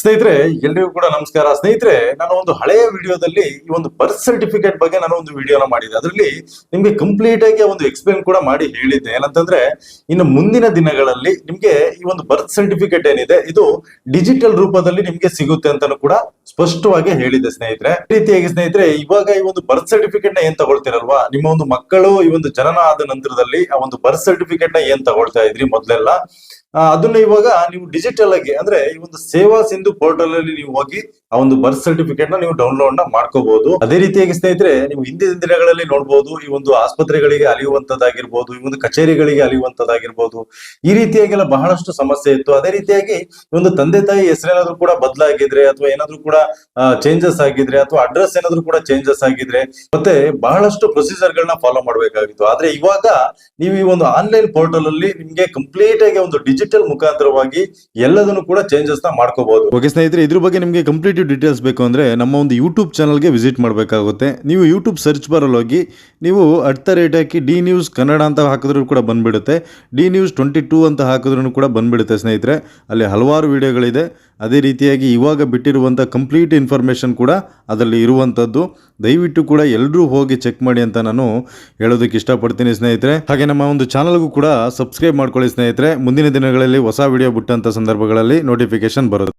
ಸ್ನೇಹಿತರೆ, ಎಲ್ರಿಗೂ ಕೂಡ ನಮಸ್ಕಾರ. ಸ್ನೇಹಿತರೆ, ನಾನು ಒಂದು ಹಳೆಯ ವಿಡಿಯೋದಲ್ಲಿ ಈ ಒಂದು ಬರ್ತ್ ಸರ್ಟಿಫಿಕೇಟ್ ಬಗ್ಗೆ ನಾನು ಒಂದು ವಿಡಿಯೋನ ಮಾಡಿದೆ ಅದರಲ್ಲಿ ನಿಮ್ಗೆ ಕಂಪ್ಲೀಟ್ ಆಗಿ ಒಂದು ಎಕ್ಸ್ಪ್ಲೇನ್ ಕೂಡ ಮಾಡಿ ಹೇಳಿದ್ದೆ. ಏನಂತಂದ್ರೆ, ಇನ್ನು ಮುಂದಿನ ದಿನಗಳಲ್ಲಿ ನಿಮ್ಗೆ ಈ ಒಂದು ಬರ್ತ್ ಸರ್ಟಿಫಿಕೇಟ್ ಏನಿದೆ, ಇದು ಡಿಜಿಟಲ್ ರೂಪದಲ್ಲಿ ನಿಮ್ಗೆ ಸಿಗುತ್ತೆ ಅಂತಾನು ಕೂಡ ಸ್ಪಷ್ಟವಾಗಿ ಹೇಳಿದೆ ಸ್ನೇಹಿತರೆ. ರೀತಿಯಾಗಿ ಸ್ನೇಹಿತರೆ, ಇವಾಗ ಈ ಒಂದು ಬರ್ತ್ ಸರ್ಟಿಫಿಕೇಟ್ನ ಏನ್ ತಗೊಳ್ತಿರಲ್ವಾ? ನಿಮ್ಮ ಒಂದು ಮಕ್ಕಳು ಈ ಒಂದು ಜನನ ಆದ ನಂತರದಲ್ಲಿ ಆ ಒಂದು ಬರ್ತ್ ಸರ್ಟಿಫಿಕೇಟ್ನ ಏನ್ ತಗೊಳ್ತಾ ಇದ್ರಿ ಮೊದ್ಲೆಲ್ಲ? ಅದನ್ನ ಇವಾಗ ನೀವು ಡಿಜಿಟಲ್ ಆಗಿ ಅಂದ್ರೆ ಈ ಒಂದು ಸೇವಾ ಸಿಂಧು ಪೋರ್ಟಲ್ ಅಲ್ಲಿ ನೀವು ಹೋಗಿ ಆ ಒಂದು ಬರ್ತ್ ಸರ್ಟಿಫಿಕೇಟ್ನ ನೀವು ಡೌನ್ಲೋಡ್ನ ಮಾಡ್ಕೋಬಹುದು ಅದೇ ರೀತಿಯಾಗಿ ಸ್ನೇಹಿತರೆ, ನೀವು ಹಿಂದಿನ ದಿನಗಳಲ್ಲಿ ನೋಡಬಹುದು ಈ ಒಂದು ಆಸ್ಪತ್ರೆಗಳಿಗೆ ಅಲಿಯುವಂತದ್ದಾಗಿರ್ಬೋದು, ಈ ಒಂದು ಕಚೇರಿಗಳಿಗೆ ಅಲಿಯುವಂತದ್ದಾಗಿರ್ಬೋದು, ಈ ರೀತಿಯಾಗಿಲ್ಲ ಬಹಳಷ್ಟು ಸಮಸ್ಯೆ ಇತ್ತು. ಅದೇ ರೀತಿಯಾಗಿ ಒಂದು ತಂದೆ ತಾಯಿ ಹೆಸರೇನಾದ್ರೂ ಕೂಡ ಬದಲಾಗಿದ್ರೆ ಅಥವಾ ಏನಾದ್ರೂ ಕೂಡ ಚೇಂಜಸ್ ಆಗಿದ್ರೆ ಅಥವಾ ಅಡ್ರೆಸ್ ಏನಾದ್ರೂ ಕೂಡ ಚೇಂಜಸ್ ಆಗಿದ್ರೆ, ಮತ್ತೆ ಬಹಳಷ್ಟು ಪ್ರೊಸೀಜರ್ ಗಳನ್ನ ಫಾಲೋ ಮಾಡಬೇಕಾಗಿತ್ತು. ಆದ್ರೆ ಇವಾಗ ನೀವು ಈ ಒಂದು ಆನ್ಲೈನ್ ಪೋರ್ಟಲ್ ಅಲ್ಲಿ ನಿಮ್ಗೆ ಕಂಪ್ಲೀಟ್ ಆಗಿ ಒಂದು ಡಿಜಿಟಲ್ ಮುಖಾಂತರವಾಗಿ ಎಲ್ಲದನ್ನು ಕೂಡ ಚೇಂಜಸ್ನ ಮಾಡ್ಕೋಬಹುದು. ಓಕೆ ಸ್ನೇಹಿತರೆ, ಇದ್ರ ಬಗ್ಗೆ ನಿಮಗೆ ಕಂಪ್ಲೀಟ್ ಡೀಟೇಲ್ಸ್ ಬೇಕು ಅಂದ್ರೆ ನಮ್ಮ ಒಂದು ಯೂಟ್ಯೂಬ್ ಚಾನಲ್ಗೆ ವಿಸಿಟ್ ಮಾಡಬೇಕಾಗುತ್ತೆ. ನೀವು ಯೂಟ್ಯೂಬ್ ಸರ್ಚ್ ಬರಲ್ ಹೋಗಿ, ನೀವು ಅಟ್ ದ ರೇಟ್ ಹಾಕಿ ಡಿ ನ್ಯೂಸ್ ಕನ್ನಡ ಅಂತ ಹಾಕಿದ್ರೂ ಕೂಡ ಬಂದ್ಬಿಡುತ್ತೆ. ಡಿ ನ್ಯೂಸ್ ಟ್ವೆಂಟಿ ಟೂ ಅಂತ ಹಾಕಿದ್ರೂ ಕೂಡ ಬಂದ್ಬಿಡುತ್ತೆ ಸ್ನೇಹಿತರೆ. ಅಲ್ಲಿ ಹಲವಾರು ವಿಡಿಯೋಗಳಿದೆ ಅದೇ ರೀತಿಯಾಗಿ ಇವಾಗ ಬಿಟ್ಟಿರುವಂಥ ಕಂಪ್ಲೀಟ್ ಇನ್ಫಾರ್ಮೇಷನ್ ಕೂಡ ಅದರಲ್ಲಿ ಇರುವಂಥದ್ದು ದಯವಿಟ್ಟು ಕೂಡ ಎಲ್ಲರೂ ಹೋಗಿ ಚೆಕ್ ಮಾಡಿ ಅಂತ ನಾನು ಹೇಳೋದಕ್ಕೆ ಇಷ್ಟಪಡ್ತೀನಿ ಸ್ನೇಹಿತರೆ. ಹಾಗೆ ನಮ್ಮ ಒಂದು ಚಾನಲ್ಗೂ ಕೂಡ ಸಬ್ಸ್ಕ್ರೈಬ್ ಮಾಡ್ಕೊಳ್ಳಿ ಸ್ನೇಹಿತರೆ. ಮುಂದಿನ ದಿನಗಳಲ್ಲಿ ಹೊಸ ವಿಡಿಯೋ ಬಿಟ್ಟಂಥ ಸಂದರ್ಭಗಳಲ್ಲಿ ನೋಟಿಫಿಕೇಶನ್ ಬರುತ್ತೆ.